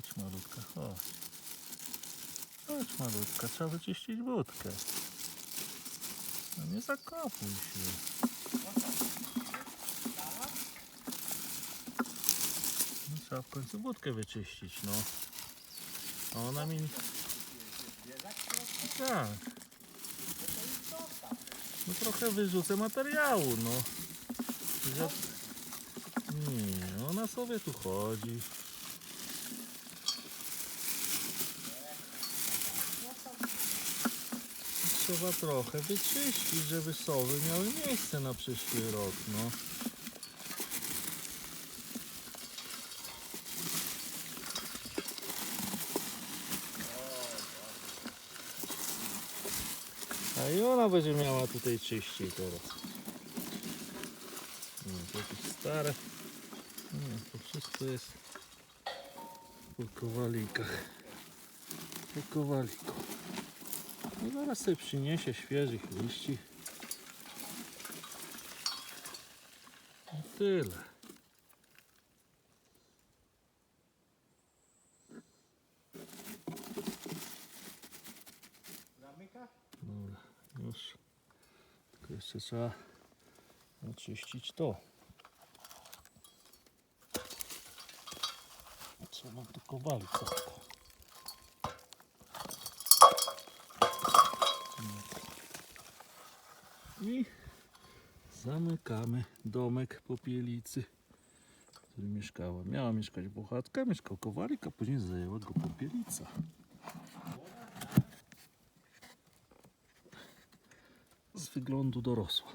Chodź malutka, chodź. Chodź malutka, trzeba wyczyścić budkę. No nie zakopuj się. No, trzeba w końcu budkę wyczyścić, no. A ona mi... Tak. No trochę wyrzucę materiału, no. Nie, ona sobie tu chodzi. Trzeba trochę wyczyścić, żeby sowy miały miejsce na przyszły rok, no. A i ona będzie miała tutaj czyściej teraz. Nie, to jakieś stare. Nie, to wszystko jest po kowalikach. Po kowaliku. No zaraz sobie przyniesie świeżych liści. I tyle. Dobra, już. Tylko jeszcze trzeba oczyścić to. Co mam tu I zamykamy domek popielicy, w którym mieszkała. Miała mieszkać bochatka, mieszkał kowalik, a później zajęła go popielica. Z wyglądu dorosła.